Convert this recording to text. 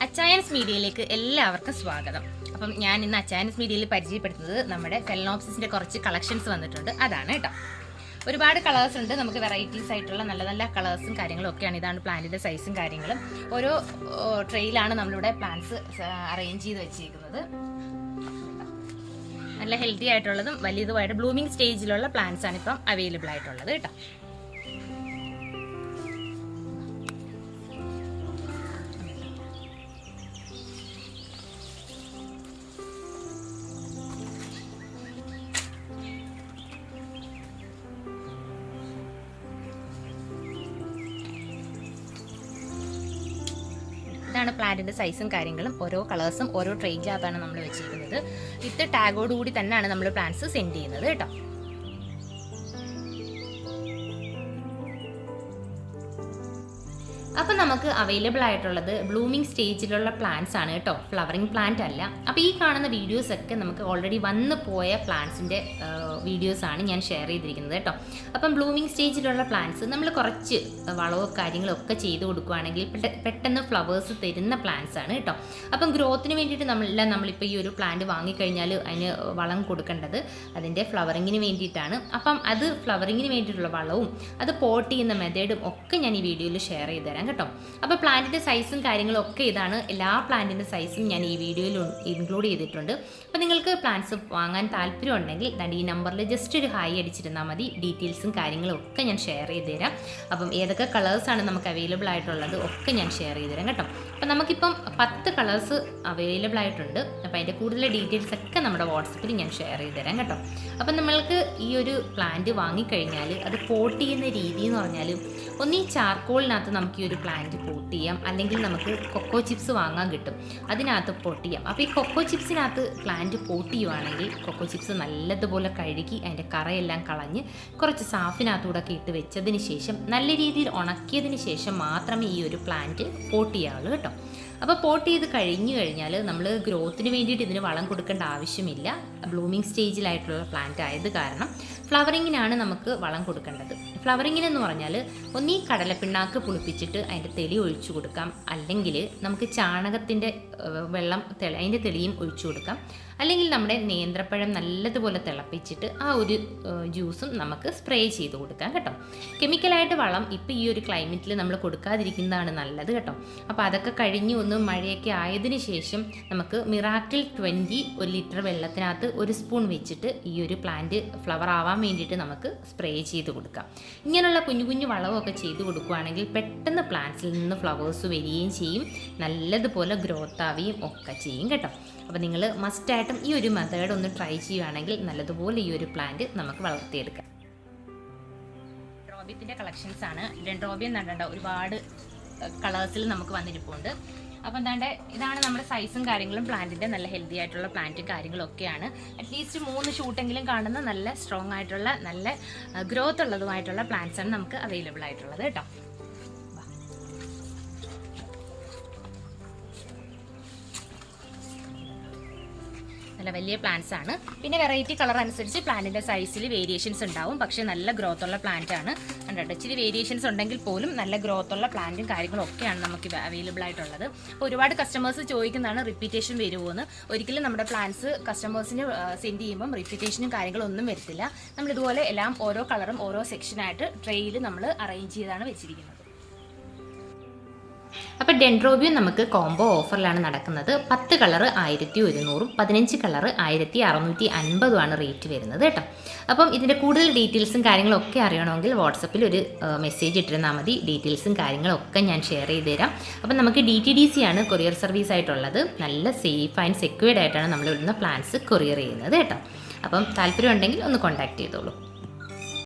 അച്ചായൻസ് മീഡിയയിലേക്ക് എല്ലാവർക്കും സ്വാഗതം. അപ്പം ഞാൻ ഇന്ന് അച്ചായൻസ് മീഡിയയിൽ പരിചയപ്പെടുത്തുന്നത് നമ്മുടെ ഫെലനോപ്സിന്റെ കുറച്ച് കളക്ഷൻസ് വന്നിട്ടുണ്ട്. അതാണ് കേട്ടോ. ഒരുപാട് കളേഴ്സ് ഉണ്ട്. നമുക്ക് വെറൈറ്റീസ് ആയിട്ടുള്ള നല്ല നല്ല കളേഴ്സും കാര്യങ്ങളും ഒക്കെയാണ്. ഇതാണ് പ്ലാന്റിന്റെ സൈസും കാര്യങ്ങളും. ഓരോ ട്രെയിലാണ് നമ്മളിവിടെ പ്ലാന്റ്സ് അറേഞ്ച് ചെയ്ത് വെച്ചിരിക്കുന്നത്. നല്ല ഹെൽത്തി ആയിട്ടുള്ളതും വലിയതുമായിട്ട് ബ്ലൂമിംഗ് സ്റ്റേജിലുള്ള പ്ലാന്റ്സ് ആണ് ഇപ്പം അവൈലബിൾ ആയിട്ടുള്ളത് കേട്ടോ. ഇതാണ് പ്ലാന്റിന്റെ സൈസും കാര്യങ്ങളും. ഓരോ കളേഴ്സും ഓരോ ട്രെയിനകത്താണ് നമ്മൾ വെച്ചിരിക്കുന്നത്. വിത്ത് ടാഗോടുകൂടി തന്നെയാണ് നമ്മൾ പ്ലാന്റ്സ് സെൻഡ് ചെയ്യുന്നത് കേട്ടോ. അപ്പം നമുക്ക് അവൈലബിൾ ആയിട്ടുള്ളത് ബ്ലൂമിംഗ് സ്റ്റേജിലുള്ള പ്ലാന്റ്സ് ആണ് കേട്ടോ. ഫ്ലവറിംഗ് പ്ലാന്റ് അല്ല. അപ്പോൾ ഈ കാണുന്ന വീഡിയോസ് ഒക്കെ നമുക്ക് ഓൾറെഡി വന്നു പോയ പ്ലാന്റ്സിന്റെ വീഡിയോസ് ആണ് ഞാൻ ഷെയർ ചെയ്തിരിക്കുന്നത് കേട്ടോ. അപ്പം ബ്ലൂമിംഗ് സ്റ്റേജിലുള്ള പ്ലാന്റ്സ് നമ്മൾ കുറച്ച് വളവും കാര്യങ്ങളും ഒക്കെ ചെയ്ത് കൊടുക്കുകയാണെങ്കിൽ പെട്ടെന്ന് ഫ്ലവേഴ്സ് തരുന്ന പ്ലാന്റ്സ് ആണ് കേട്ടോ. അപ്പം ഗ്രോത്തിന് വേണ്ടിയിട്ട് നമ്മളെല്ലാം നമ്മളിപ്പോൾ ഈ ഒരു പ്ലാന്റ് വാങ്ങിക്കഴിഞ്ഞാൽ അതിന് വളം കൊടുക്കേണ്ടത് അതിന്റെ ഫ്ലവറിങ്ങിന് വേണ്ടിയിട്ടാണ്. അപ്പം അത് ഫ്ലവറിങ്ങിന് വേണ്ടിയിട്ടുള്ള വളവും അത് പോട്ട് ചെയ്യുന്ന മെത്തേഡും ഒക്കെ ഞാൻ ഈ വീഡിയോയിൽ ഷെയർ ചെയ്ത് തരാം കേട്ടോ. അപ്പോൾ പ്ലാന്റിന്റെ സൈസും കാര്യങ്ങളും ഒക്കെ ഇതാണ്. എല്ലാ പ്ലാന്റിന്റെ സൈസും ഞാൻ ഈ വീഡിയോയിൽ ഇൻക്ലൂഡ് ചെയ്തിട്ടുണ്ട്. അപ്പോൾ നിങ്ങൾക്ക് പ്ലാന്റ്സ് വാങ്ങാൻ താല്പര്യം ഉണ്ടെങ്കിൽ ദാണ്ട് ഈ നമ്പറിൽ ജസ്റ്റ് ഒരു ഹായ് അടിച്ചിരുന്നാൽ മതി. ഡീറ്റെയിൽസും കാര്യങ്ങളും ഒക്കെ ഞാൻ ഷെയർ ചെയ്ത് തരാം. അപ്പം ഏതൊക്കെ കളേഴ്സാണ് നമുക്ക് അവൈലബിൾ ആയിട്ടുള്ളത് ഒക്കെ ഞാൻ ഷെയർ ചെയ്ത് തരാം കേട്ടോ. അപ്പം നമുക്കിപ്പം പത്ത് കളേഴ്സ് അവൈലബിൾ ആയിട്ടുണ്ട്. അപ്പോൾ അതിന്റെ കൂടുതൽ ഡീറ്റെയിൽസ് ഒക്കെ നമ്മുടെ വാട്സപ്പിൽ ഞാൻ ഷെയർ ചെയ്ത് തരാം കേട്ടോ. അപ്പം നമ്മൾക്ക് ഈ ഒരു പ്ലാന്റ് വാങ്ങിക്കഴിഞ്ഞാൽ അത് പോട്ട് ചെയ്യുന്ന രീതി എന്ന് പറഞ്ഞാൽ ഒന്ന് ഈ ചാർക്കോളിനകത്ത് നമുക്ക് ഈ ഒരു പ്ലാന്റ് പോട്ട് ചെയ്യാം. അല്ലെങ്കിൽ നമുക്ക് കൊക്കോ ചിപ്സ് വാങ്ങാൻ കിട്ടും. അതിനകത്ത് പോട്ട് ചെയ്യാം. അപ്പോൾ ഈ കൊക്കോ ചിപ്സിനകത്ത് പ്ലാന്റ് പോട്ട് ചെയ്യുവാണെങ്കിൽ കൊക്കോ ചിപ്സ് നല്ലതുപോലെ കഴുകി അതിന്റെ കറയെല്ലാം കളഞ്ഞ് കുറച്ച് സാഫിനകത്തൂടെ ഒക്കെ ഇട്ട് വെച്ചതിന് ശേഷം നല്ല രീതിയിൽ ഉണക്കിയതിന് ശേഷം മാത്രമേ ഈ ഒരു പ്ലാന്റ് പോട്ട് ചെയ്യാവുള്ളൂ കേട്ടോ. അപ്പോൾ പോട്ട് ചെയ്ത് കഴിഞ്ഞു കഴിഞ്ഞാൽ നമ്മൾ ഗ്രോത്തിന് വേണ്ടിയിട്ട് ഇതിന് വളം കൊടുക്കേണ്ട ആവശ്യമില്ല. ബ്ലൂമിങ് സ്റ്റേജിലായിട്ടുള്ള പ്ലാന്റ് ആയത് കാരണം ഫ്ലവറിങ്ങിനാണ് നമുക്ക് വളം കൊടുക്കേണ്ടത്. ഫ്ലവറിങ്ങിന് എന്ന് പറഞ്ഞാൽ ഒന്നീ കടലപ്പിണ്ണാക്ക് പുളിപ്പിച്ചിട്ട് അതിന്റെ തെളി ഒഴിച്ചു കൊടുക്കാം. അല്ലെങ്കിൽ നമുക്ക് ചാണകത്തിന്റെ വെള്ളം തെളി അതിന്റെ തെളിയും ഒഴിച്ചു കൊടുക്കാം. അല്ലെങ്കിൽ നമ്മുടെ നേന്ത്രപ്പഴം നല്ലതുപോലെ തിളപ്പിച്ചിട്ട് ആ ഒരു ജ്യൂസും നമുക്ക് സ്പ്രേ ചെയ്ത് കൊടുക്കാം കേട്ടോ. കെമിക്കലായിട്ട് വളം ഇപ്പോൾ ഈ ഒരു ക്ലൈമറ്റിൽ നമ്മൾ കൊടുക്കാതിരിക്കുന്നതാണ് നല്ലത് കേട്ടോ. അപ്പോൾ അതൊക്കെ കഴിഞ്ഞ് ഒന്ന് മഴയൊക്കെ ആയതിനു ശേഷം നമുക്ക് മിറാക്കിൾ ട്വന്റി ഒരു ലിറ്റർ വെള്ളത്തിനകത്ത് ഒരു സ്പൂൺ വെച്ചിട്ട് ഈ ഒരു പ്ലാന്റ് ഫ്ലവർ ആവാൻ വേണ്ടിയിട്ട് നമുക്ക് സ്പ്രേ ചെയ്ത് കൊടുക്കാം. ഇങ്ങനെയുള്ള കുഞ്ഞു കുഞ്ഞു വളവൊക്കെ ചെയ്ത് കൊടുക്കുകയാണെങ്കിൽ പെട്ടെന്ന് പ്ലാന്റ്സിൽ നിന്ന് ഫ്ലവേഴ്സ് വരികയും ചെയ്യും. നല്ലതുപോലെ ഗ്രോത്ത് ആവുകയും ഒക്കെ ചെയ്യും കേട്ടോ. അപ്പോൾ നിങ്ങൾ മസ്റ്റായിട്ടും ഈ ഒരു മെത്തേഡ് ഒന്ന് ട്രൈ ചെയ്യുകയാണെങ്കിൽ നല്ലതുപോലെ ഈ ഒരു പ്ലാന്റ് നമുക്ക് വളർത്തിയെടുക്കാം. ഡെൻഡ്രോബിയത്തിന്റെ കളക്ഷൻസ് ആണ്. ഡെൻഡ്രോബിയം നടണ്ട ഒരുപാട് കളേഴ്സിൽ നമുക്ക് വന്നിരിപ്പുണ്ട്. അപ്പം എന്താണ്ട് ഇതാണ് നമ്മുടെ സൈസും കാര്യങ്ങളും പ്ലാന്റിന്റെ നല്ല ഹെൽത്തി ആയിട്ടുള്ള പ്ലാന്റും കാര്യങ്ങളും ഒക്കെയാണ് അറ്റ്ലീസ്റ്റ് മൂന്ന് ഷൂട്ടെങ്കിലും കാണുന്ന നല്ല സ്ട്രോങ് ആയിട്ടുള്ള നല്ല ഗ്രോത്ത് ഉള്ളതുമായിട്ടുള്ള പ്ലാന്റ്സ് ആണ് നമുക്ക് അവൈലബിൾ ആയിട്ടുള്ളത് കേട്ടോ. നല്ല വലിയ പ്ലാന്റ്സ് ആണ്. പിന്നെ വെറൈറ്റി കളർ അനുസരിച്ച് പ്ലാന്റിന്റെ സൈസിൽ വേരിയേഷൻസ് ഉണ്ടാവും. പക്ഷേ നല്ല ഗ്രോത്ത് ഉള്ള പ്ലാന്റ് ആണ്. കണ്ടോ? ഇച്ചിരി വേരിയേഷൻസ് ഉണ്ടെങ്കിൽ പോലും നല്ല ഗ്രോത്ത് ഉള്ള പ്ലാന്റും കാര്യങ്ങളും ഒക്കെയാണ് നമുക്ക് അവൈലബിൾ ആയിട്ടുള്ളത്. അപ്പോൾ ഒരുപാട് കസ്റ്റമേഴ്സ് ചോദിക്കുന്നതാണ് റിപ്പീറ്റേഷൻ വരുമോ എന്ന് ഒരിക്കലും നമ്മുടെ പ്ലാന്റ്സ് കസ്റ്റമേഴ്സിന് സെൻഡ് ചെയ്യുമ്പം റിപ്പീറ്റേഷനും കാര്യങ്ങളും ഒന്നും വരത്തില്ല. നമ്മൾ ഇതുപോലെ എല്ലാം ഓരോ കളറും ഓരോ സെക്ഷനായിട്ട് ട്രെയിൽ നമ്മൾ അറേഞ്ച് ചെയ്താണ് വെച്ചിരിക്കുന്നത്. അപ്പോൾ ഡെൻഡ്രോബിയം നമുക്ക് കോംബോ ഓഫറിലാണ് നടക്കുന്നത്. പത്ത് കളർ ആയിരത്തി ഒരുന്നൂറും പതിനഞ്ച് കളർ ആയിരത്തി അറുന്നൂറ്റി അൻപതുമാണ് റേറ്റ് വരുന്നത് കേട്ടോ. അപ്പം ഇതിന്റെ കൂടുതൽ ഡീറ്റെയിൽസും കാര്യങ്ങളൊക്കെ അറിയണമെങ്കിൽ വാട്സപ്പിൽ ഒരു മെസ്സേജ് ഇട്ടിരുന്നാൽ മതി. ഡീറ്റെയിൽസും കാര്യങ്ങളൊക്കെ ഞാൻ ഷെയർ ചെയ്ത് തരാം. അപ്പം നമുക്ക് ഡി ടി ഡി സി ആണ് കൊറിയർ സർവീസ് ആയിട്ടുള്ളത്. നല്ല സേഫ് ആൻഡ് സെക്യൂർഡ് ആയിട്ടാണ് നമ്മൾ ഇവിടുന്ന് പ്ലാൻസ് കൊറിയർ ചെയ്യുന്നത് കേട്ടോ. അപ്പം താല്പര്യം ഉണ്ടെങ്കിൽ ഒന്ന് കോൺടാക്ട് ചെയ്തോളൂ.